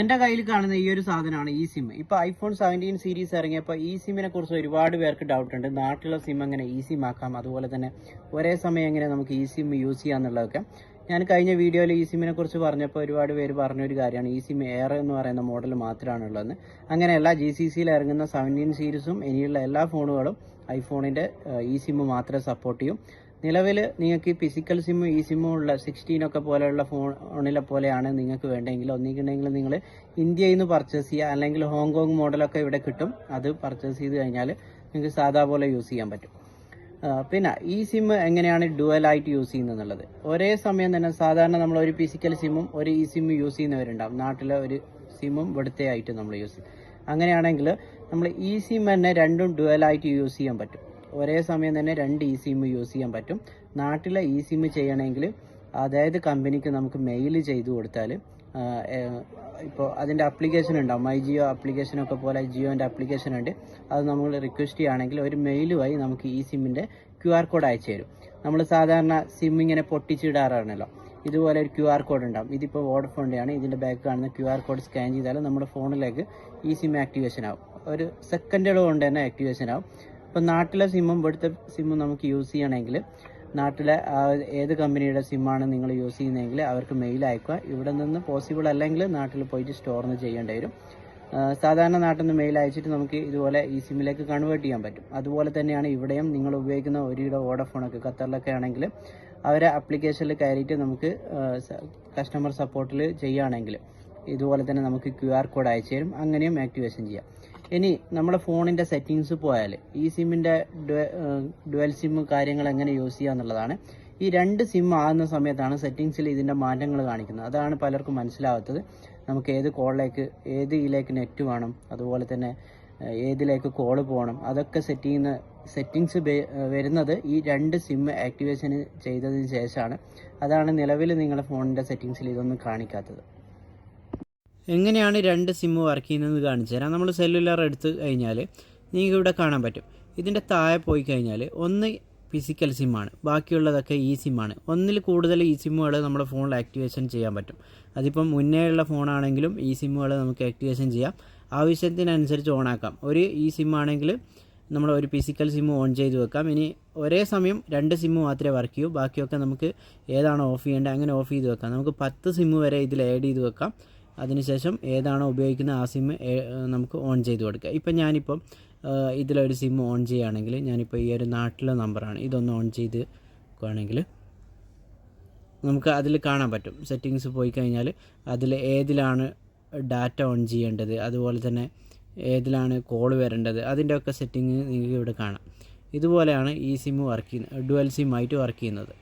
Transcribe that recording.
എന്റെ കയ്യിൽ കാണുന്ന ഈ ഒരു സാധനമാണ് ഈ സിം ഇപ്പൊ ഐഫോൺ സെവന്റീൻ സീരീസ് ഇറങ്ങിയപ്പോൾ ഈ സിമ്മിനെ കുറിച്ച് ഒരുപാട് പേർക്ക് ഡൗട്ട് ഉണ്ട്. നാട്ടിലുള്ള സിം എങ്ങനെ ഈ സിം ആക്കാം? അതുപോലെ തന്നെ ഒരേ സമയം എങ്ങനെ നമുക്ക് ഈ സിം യൂസ് ചെയ്യാന്നുള്ളതൊക്കെ. ഞാൻ കഴിഞ്ഞ വീഡിയോയിൽ ഈ സിമ്മിനെ കുറിച്ച് പറഞ്ഞപ്പോൾ ഒരുപാട് പേര് പറഞ്ഞൊരു കാര്യമാണ്. ഈ സിം എയർ എന്ന് പറയുന്ന മോഡൽ മാത്രമാണുള്ളതെന്ന്. അങ്ങനെയല്ല ജി സി സിയിൽ ഇറങ്ങുന്ന സെവന്റീൻ സീരീസും ഇനിയുള്ള എല്ലാ ഫോണുകളും ഐഫോണിന്റെ ഈ സിം മാത്രമേ സപ്പോർട്ട് ചെയ്യും. നിലവിൽ നിങ്ങൾക്ക് ഈ ഫിസിക്കൽ സിമ്മും ഈ സിമ്മും ഉള്ള സിക്സ്റ്റീൻ ഒക്കെ പോലെയുള്ള ഫോണിലെ പോലെയാണ് നിങ്ങൾക്ക് വേണ്ടെങ്കിൽ ഒന്നിക്കുണ്ടെങ്കിൽ നിങ്ങൾ ഇന്ത്യയിൽ നിന്ന് പർച്ചേസ് ചെയ്യുക. അല്ലെങ്കിൽ ഹോങ്കോങ് മോഡലൊക്കെ ഇവിടെ കിട്ടും. അത് പർച്ചേസ് ചെയ്ത് കഴിഞ്ഞാൽ നിങ്ങൾക്ക് സാധാ പോലെ യൂസ് ചെയ്യാൻ പറ്റും. പിന്നെ ഈ സിം എങ്ങനെയാണ് ഡുവൽ ആയിട്ട് യൂസ് ചെയ്യുന്നത് ഒരേ സമയം തന്നെ സാധാരണ നമ്മൾ ഒരു ഫിസിക്കൽ സിമ്മും ഒരു ഈ സിം യൂസ് ചെയ്യുന്നവരുണ്ടാവും. നാട്ടിലെ ഒരു സിമ്മും ഇവിടുത്തെ ആയിട്ട് നമ്മൾ യൂസ് ചെയ്യും. അങ്ങനെയാണെങ്കിൽ നമ്മൾ ഈ സിം തന്നെ രണ്ടും ഡുവൽ ആയിട്ട് യൂസ് ചെയ്യാൻ പറ്റും. ഒരേ സമയം തന്നെ രണ്ട് ഇ സിം യൂസ് ചെയ്യാൻ പറ്റും. നാട്ടിലെ ഇ സിം ചെയ്യണമെങ്കിൽ അതായത് കമ്പനിക്ക് നമുക്ക് മെയിൽ ചെയ്തു കൊടുത്താൽ ഇപ്പോൾ അതിന്റെ അപ്ലിക്കേഷൻ ഉണ്ടാവും. മൈ ജിയോ ആപ്ലിക്കേഷനൊക്കെ പോലെ ജിയോന്റെ അപ്ലിക്കേഷൻ ഉണ്ട്. അത് നമ്മൾ റിക്വസ്റ്റ് ചെയ്യുകയാണെങ്കിൽ ഒരു മെയിലുമായി നമുക്ക് ഈ സിമ്മിന്റെ ക്യു ആർ കോഡ് അയച്ചു തരും. നമ്മൾ സാധാരണ സിം ഇങ്ങനെ പൊട്ടിച്ചിടാറാണല്ലോ. ഇതുപോലെ ഒരു ക്യു ആർ കോഡ് ഉണ്ടാവും. ഇതിപ്പോൾ വോഡഫോണിന്റെ ആണ് ഇതിന്റെ ബാക്ക് കാണുന്ന ക്യു ആർ കോഡ് സ്കാൻ ചെയ്താൽ നമ്മുടെ ഫോണിലേക്ക് ഈ സിം ആക്ടിവേഷൻ ആവും. ഒരു സെക്കൻഡുകൾ കൊണ്ട് തന്നെ ആക്ടിവേഷൻ ആവും. ഇപ്പം നാട്ടിലെ സിമ്മും ഇവിടുത്തെ സിമ്മും നമുക്ക് യൂസ് ചെയ്യണമെങ്കിൽ നാട്ടിലെ ഏത് കമ്പനിയുടെ സിമ്മാണ് നിങ്ങൾ യൂസ് ചെയ്യുന്നതെങ്കിൽ അവർക്ക് മെയിൽ അയക്കുക. ഇവിടെ നിന്ന് പോസിബിൾ അല്ലെങ്കിൽ നാട്ടിൽ പോയിട്ട് സ്റ്റോറിൽ നിന്ന് ചെയ്യേണ്ടി വരും. സാധാരണ നാട്ടിൽ നിന്ന് മെയിൽ അയച്ചിട്ട് നമുക്ക് ഇതുപോലെ ഈ സിമ്മിലേക്ക് കൺവേർട്ട് ചെയ്യാൻ പറ്റും. അതുപോലെ തന്നെയാണ് ഇവിടെയും നിങ്ങൾ ഉപയോഗിക്കുന്ന ഒരിയുടെ വോഡഫോണൊക്കെ ഖത്തറിലൊക്കെ ആണെങ്കിൽ അവരെ ആപ്ലിക്കേഷനിൽ കയറിയിട്ട് നമുക്ക് കസ്റ്റമർ സപ്പോർട്ടിൽ ചെയ്യുകയാണെങ്കിൽ ഇതുപോലെ തന്നെ നമുക്ക് ക്യു ആർ കോഡ് അയച്ചു തരും. അങ്ങനെയും ആക്ടിവേഷൻ ചെയ്യാം. ഇനി നമ്മുടെ ഫോണിന്റെ സെറ്റിങ്സ് പോയാൽ ഈ സിമ്മിന്റെ ഡുവൽ സിം കാര്യങ്ങൾ എങ്ങനെ യൂസ് ചെയ്യുക എന്നുള്ളതാണ്. ഈ രണ്ട് സിം ആകുന്ന സമയത്താണ് സെറ്റിങ്സിൽ ഇതിന്റെ മാറ്റങ്ങൾ കാണിക്കുന്നത്. അതാണ് പലർക്കും മനസ്സിലാവാത്തത്. നമുക്ക് ഏത് കോളിലേക്ക് ഏത് ഇതിലേക്ക് നെറ്റ് വേണം അതുപോലെ തന്നെ ഏതിലേക്ക് കോൾ പോകണം അതൊക്കെ സെറ്റ് ചെയ്യുന്ന സെറ്റിങ്സ് വരുന്നത് ഈ രണ്ട് സിം ആക്ടിവേഷൻ ചെയ്തതിന് ശേഷമാണ്. അതാണ് നിലവിൽ നിങ്ങളുടെ ഫോണിന്റെ സെറ്റിങ്സിൽ ഇതൊന്നും കാണിക്കാത്തത്. എങ്ങനെയാണ് രണ്ട് സിമ്മ് വർക്ക് ചെയ്യുന്നതെന്ന് കാണിച്ചു തരാം. നമ്മൾ സെല്ലുലാർ എടുത്തു കഴിഞ്ഞാൽ നിങ്ങൾക്ക് ഇവിടെ കാണാൻ പറ്റും. ഇതിന്റെ താഴെ പോയി കഴിഞ്ഞാൽ ഒന്ന് ഫിസിക്കൽ സിമ്മാണ് ബാക്കിയുള്ളതൊക്കെ ഈ സിമ്മാണ് ഒന്നിൽ കൂടുതൽ ഈ സിമ്മുകൾ നമ്മുടെ ഫോണിൽ ആക്ടിവേഷൻ ചെയ്യാൻ പറ്റും. അതിപ്പം മുന്നേ ഉള്ള ഫോണാണെങ്കിലും ഈ സിമ്മുകൾ നമുക്ക് ആക്ടിവേഷൻ ചെയ്യാം. ആവശ്യത്തിനനുസരിച്ച് ഓണാക്കാം ഒരു ഈ സിമ്മാണെങ്കിൽ നമ്മൾ ഒരു ഫിസിക്കൽ സിമ്മ് ഓൺ ചെയ്ത് വെക്കാം. ഇനി ഒരേ സമയം രണ്ട് സിമ്മ് മാത്രമേ വർക്ക് ചെയ്യൂ. ബാക്കിയൊക്കെ നമുക്ക് ഏതാണ് ഓഫ് ചെയ്യേണ്ടത്? അങ്ങനെ ഓഫ് ചെയ്ത് വെക്കാം. നമുക്ക് പത്ത് സിമ്മ് വരെ ഇതിൽ ആഡ് ചെയ്ത് വെക്കാം. അതിനുശേഷം ഏതാണോ ഉപയോഗിക്കുന്നത് ആ സിം നമുക്ക് ഓൺ ചെയ്ത് കൊടുക്കുക. ഇപ്പം ഞാനിപ്പം ഇതിലൊരു സിം ഓൺ ചെയ്യുകയാണെങ്കിൽ ഞാനിപ്പോൾ ഈ ഒരു നാട്ടിലെ നമ്പറാണ് ഇതൊന്ന് ഓൺ ചെയ്ത് വെക്കുകയാണെങ്കിൽ നമുക്ക് അതിൽ കാണാൻ പറ്റും. സെറ്റിങ്സ് പോയി കഴിഞ്ഞാൽ അതിൽ ഏതിലാണ് ഡാറ്റ ഓൺ ചെയ്യേണ്ടത് അതുപോലെ തന്നെ ഏതിലാണ് കോൾ വരേണ്ടത് അതിന്റെ ഒക്കെ സെറ്റിങ് നിങ്ങൾക്ക് ഇവിടെ കാണാം. ഇതുപോലെയാണ് ഈ സിം വർക്ക് ചെയ്യുന്നത് ഡുവൽ സിം ആയിട്ട് വർക്ക് ചെയ്യുന്നത്.